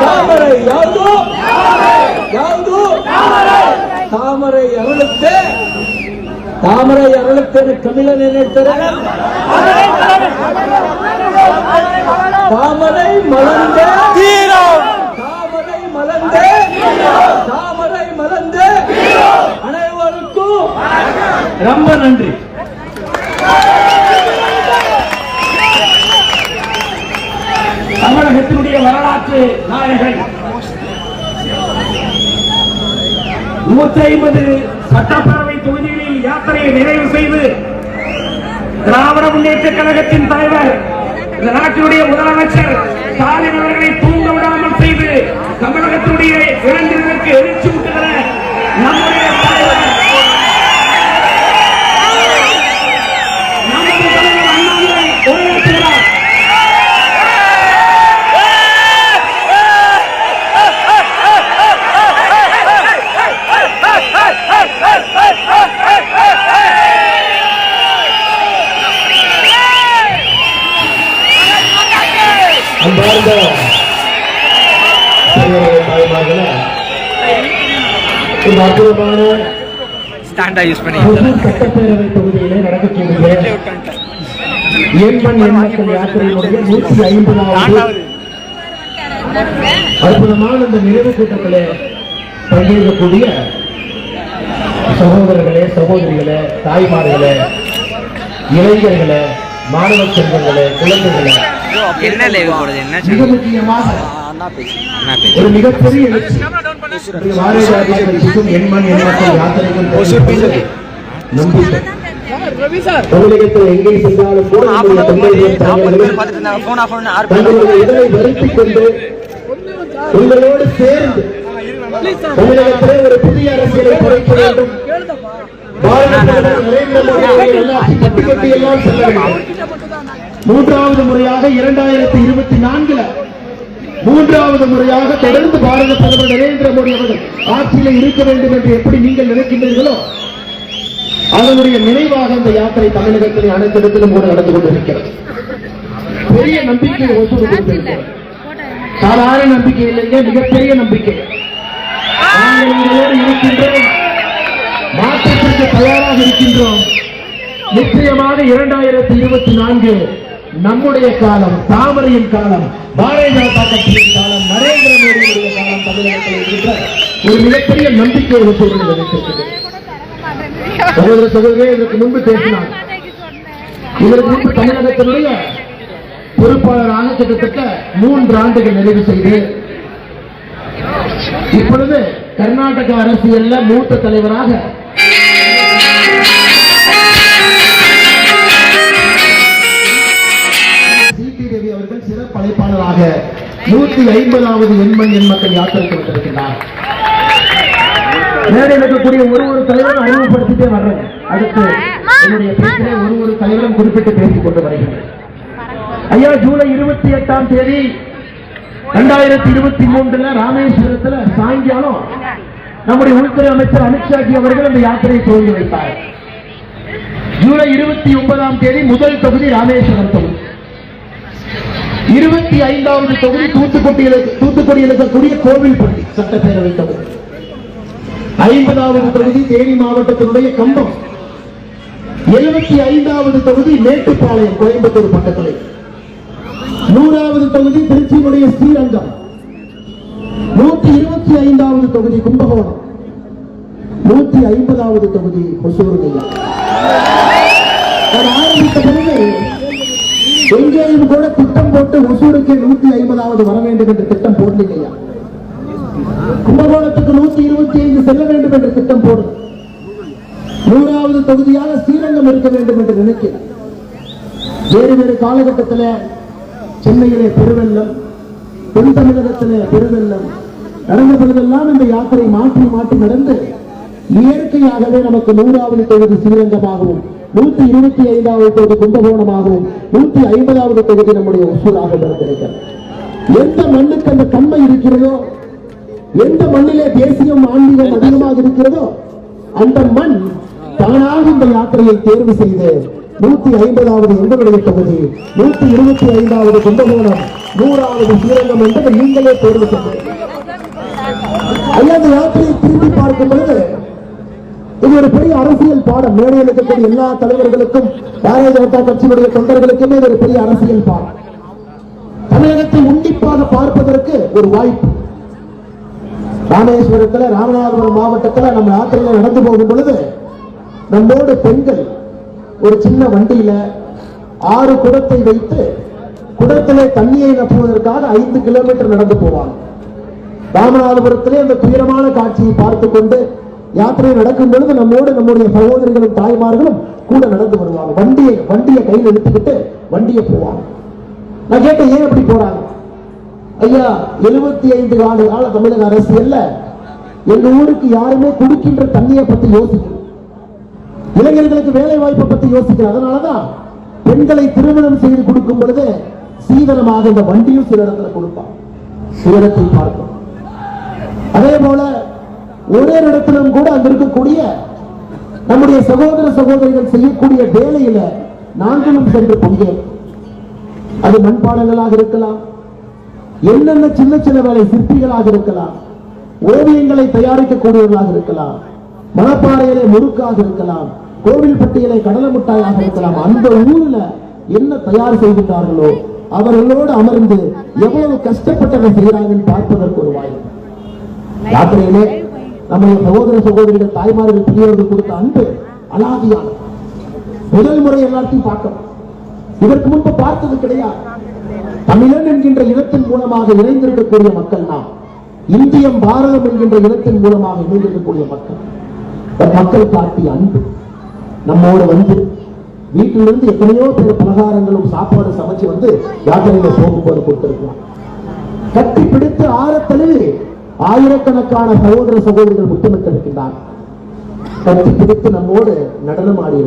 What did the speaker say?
தாமரை யாதோ யாதோ தாமரை அருளுக்கு தாமரை அருளுக்கு தமிழன் நினைத்தரன் தமிழகத்தினுடைய வரலாற்று நாயகன். நூற்றி ஐம்பது சட்டப்பேரவை தொகுதிகளில் யாத்திரையை நிறைவு செய்து திராவிட முன்னேற்ற கழகத்தின் தலைவர் இந்த நாட்டினுடைய முதலமைச்சர் ஸ்டாலின் அவர்களை தூங்க விடாமல் செய்து தமிழகத்தினுடைய இளைஞர்களுக்கு எழுச்சி விட்டுகிற நம்முடைய இந்த அற்புதமான ஸ்டாண்டா யூஸ் பண்ணி ஒசூர் சட்டப்பேரவை தொகுதியிலே நடக்கக்கூடிய எண்மண் எண் மக்கள் யாத்திரையினுடைய நூற்றி ஐம்பதாவது அற்புதமான இந்த நிறைவு கூட்டத்திலே பங்கேற்கக்கூடிய சகோதரர்களே சகோதரிகளே தாய்மார்களே இளைஞர்களே மாணவ செல்வங்களே குழந்தைகளே. என்ன மிக முக்கியமாக அண்ணா பேச்சு ஒரு மிகப்பெரிய தமிழகத்தில் எங்கே சென்றாலும் கூட உங்களோடு சேர்ந்து தமிழகத்திலே ஒரு புதிய அரசியலை குறைக்க வேண்டும். மூன்றாவது முறையாக இரண்டாயிரத்தி இருபத்தி நான்குல மூன்றாவது முறையாக தொடர்ந்து பாரத பிரதமர் நரேந்திர மோடி அவர்கள் ஆட்சியில இருக்க வேண்டும் என்று எப்படி நீங்கள் நினைக்கின்றீர்களோ அதனுடைய நினைவாக அந்த யாத்திரை தமிழகத்திலே அனைத்து இடத்திலும் கூட நடந்து கொண்டிருக்கிறது. பெரிய நம்பிக்கை ஒசூர் கொடுத்திருக்கிறது. சாதாரண நம்பிக்கை இல்லைங்க மிகப்பெரிய நம்பிக்கை. நாங்கள் உங்களோடு இருக்கின்றோம். மாற்றத்திற்கு தயாராக இருக்கின்றோம். நிச்சயமாக இரண்டாயிரத்தி இருபத்தி நான்கு நம்முடைய காலம் தாமரையின் காலம் பாரதிய ஜனதா கட்சியின் காலம் நரேந்திர மோடியுடைய காலம் தமிழகத்தில் இருக்கின்ற ஒரு மிகப்பெரிய நம்பிக்கை ஒசூரில் வைத்திருக்கிறது சகோதர சகோதரே இதற்கு முன்பு பேசினார். இதற்கு முன்பு தமிழகத்தினுடைய பொறுப்பாளராக கிட்டத்தட்ட மூன்று ஆண்டுகள் நிறைவு செய்து இப்பொழுது கர்நாடக அரசியல்ல மூத்த தலைவராக நூத்தி ஐம்பதாவது எண்மண் எண் மக்கள் யாத்திரைக்கு வந்திருக்கிறார் இருக்கக்கூடிய ஒரு ஒரு தலைவரும் அறிமுகப்படுத்திட்டே வர்றேன் அடுத்து என்னுடைய பேச்சிலே ஒரு ஒரு தலைவரும் குறிப்பிட்டு பேசிக் கொண்டு வருகிறேன் ஐயா ஜூலை இருபத்தி எட்டாம் தேதி ரெண்டாயிரத்தி இருபத்தி மூன்றுல ராமேஸ்வரத்துல சாயங்காலம் நம்முடைய உள்துறை அமைச்சர் அமித்ஷாஜி அவர்கள் அந்த யாத்திரையை துவங்கி வைத்தார். ஜூலை இருபத்தி ஒன்பதாம் தேதி முதல் தொகுதி ராமேஸ்வரம் தொகுதி இருபத்தி ஐந்தாவது தொகுதி தூத்துக்குடியில் தூத்துக்குடியில் இருக்கக்கூடிய கோவில்பட்டி சட்டப்பேரவை தொகுதி ஐம்பதாவது தொகுதி தேனி மாவட்டத்தினுடைய கம்பம். எழுபத்தி ஐந்தாவது தொகுதி மேட்டுப்பாளையம் கோயம்புத்தூர் பக்கத்தில். நூறாவது தொகுதி திருச்சியினுடைய ஸ்ரீரங்கம். நூற்றி இருபத்தி ஐந்தாவது தொகுதி கும்பகோணம். நூற்றி ஐம்பதாவது தொகுதி ஒசூர் ஆரம்பித்த பிறகு எங்கேயும் கூட திட்டம் போட்டு ஒசூருக்கு நூத்தி ஐம்பதாவது வர வேண்டும் என்று திட்டம் போடலையா கும்பகோணத்துக்கு நூத்தி இருபத்தி ஐந்து செல்ல வேண்டும் என்று திட்டம் போடும் நூறாவது தொகுதியாக ஸ்ரீரங்கம் இருக்க வேண்டும் என்று நினைக்கிறேன். வேறு வேறு காலகட்டத்தில் சென்னையிலே பெருவெள்ளம் தென் தமிழகத்திலே பெருவெள்ளம் நடந்த பொழுதெல்லாம் இந்த யாத்திரை மாற்றி மாற்றி நடந்து இயற்கையாகவே நமக்கு நூறாவது தொகுதி ஸ்ரீரங்கமாகவும் நூத்தி இருபத்தி ஐந்தாவது தொகுதி கும்பகோணமாகவும் நூத்தி ஐம்பதாவது தொகுதி நம்முடைய ஒசூராக இருக்கிறது எந்த மண்ணுக்கு அந்த தன்மை இருக்கிறதோ எந்த மண்ணிலே தேசியம் ஆன்மீகம் அதிகமாக இருக்கிறதோ அந்த மண் தானாக இந்த யாத்திரையை தேர்வு செய்து நூத்தி ஐம்பதாவது எங்களுடைய தொகுதி நூத்தி இருபத்தி ஐந்தாவது கும்பகோணம் நூறாவது ஸ்ரீரங்கம் என்பதை நீங்களே தேர்வு செய்தீர்கள் அல்லது யாத்திரையை திரும்பி பார்க்கும் பொழுது இது ஒரு பெரிய அரசியல் பாடம். மேடையில் இருக்கக்கூடிய எல்லா தலைவர்களுக்கும் பாரதிய ஜனதா கட்சியினுடைய தொண்டர்களுக்குமே இது ஒரு பெரிய அரசியல் பாடம். தமிழகத்தை உன்னிப்பாக பார்ப்பதற்கு ஒரு வாய்ப்பு. ராமேஸ்வரத்துல ராமநாதபுரம் மாவட்டத்துல நம்ம யாத்திரையில நடந்து போகும் பொழுது நம்மோடு பெண்கள் ஒரு சின்ன வண்டியில ஆறு குடத்தை வைத்து குடத்திலே தண்ணியை நப்புவதற்காக ஐந்து கிலோமீட்டர் நடந்து போவாங்க. ராமநாதபுரத்திலே அந்த துயரமான காட்சியை பார்த்து கொண்டு யாத்திரை நடக்கும் பொழுது நம்மோடு நம்முடைய சகோதரிகளும் தாய்மார்களும் கூட நடந்து வருவாங்க. வண்டியை வண்டியை கையில் எடுத்துக்கிட்டு வண்டியை போவாங்க. நான் கேட்டேன் ஏன் அப்படி போறாங்க? ஐயா எழுபத்தி ஐந்து ஆண்டு கால தமிழக அரசியல்ல எங்க ஊருக்கு யாருமே குடிக்கின்ற தண்ணியை பத்தி யோசிக்கணும் இளைஞர்களுக்கு வேலை வாய்ப்பை பத்தி யோசிக்கிறேன் அதனாலதான் பெண்களை திருமணம் செய்து கொடுக்கும் பொழுது சீதனமாக இந்த வண்டியும் சில இடத்துல கொடுப்பான் சில இடத்தில் பார்க்கும் ஒரே இடத்திலும் கூட அங்க இருக்கக்கூடிய நம்முடைய சகோதர சகோதரிகள் செய்யக்கூடிய வேலையில நாங்களும் சென்று பங்கேற்போம் அது மண்பாடங்களாக இருக்கலாம். என்னென்ன சின்ன சின்ன வேலை சிற்பிகளாக இருக்கலாம். ஓவியங்களை தயாரிக்கக்கூடியவர்களாக இருக்கலாம். மணப்பாறையிலே முறுக்காக இருக்கலாம். கோவில் பட்டியலை கடலை மிட்டாயாக இருக்கலாம். அந்த ஊர்ல என்ன தயார் செய்கின்றார்களோ அவர்களோடு அமர்ந்து எவ்வளவு கஷ்டப்பட்டதை செய்கிறாங்கன்னு பார்ப்பதற்கு ஒரு வாய்ப்பு. ராத்திரியிலே நம்முடைய சகோதர சகோதரிகள் தாய்மார்கள் பெரியவர்கள் கொடுத்த அன்பு அலாதியான முதல் முறை எல்லாத்தையும் பார்க்கணும் இதற்கு முன்பு பார்த்தது கிடையாது. தமிழன் என்கின்ற இனத்தின் மூலமாக இணைந்திருக்கக்கூடிய மக்கள் நாம். இந்தியம் பாரதம் என்கின்ற இனத்தின் மூலமாக இணைந்திருக்கக்கூடிய மக்கள். மக்கள் காட்டிய அன்பு நம்மோடு வந்து வீட்டிலிருந்து எத்தனையோ பேர் பலகாரங்களும் சாப்பாடு சமைச்சு வந்து யாத்திரையில போகும்போது கொடுத்திருக்கலாம். கட்டி ஆயிரக்கணக்கான சகோதர சகோதரிகள் முத்தமிட்டிருக்கின்றார் கட்டி பிடித்து நம்மோடு நடனமாடி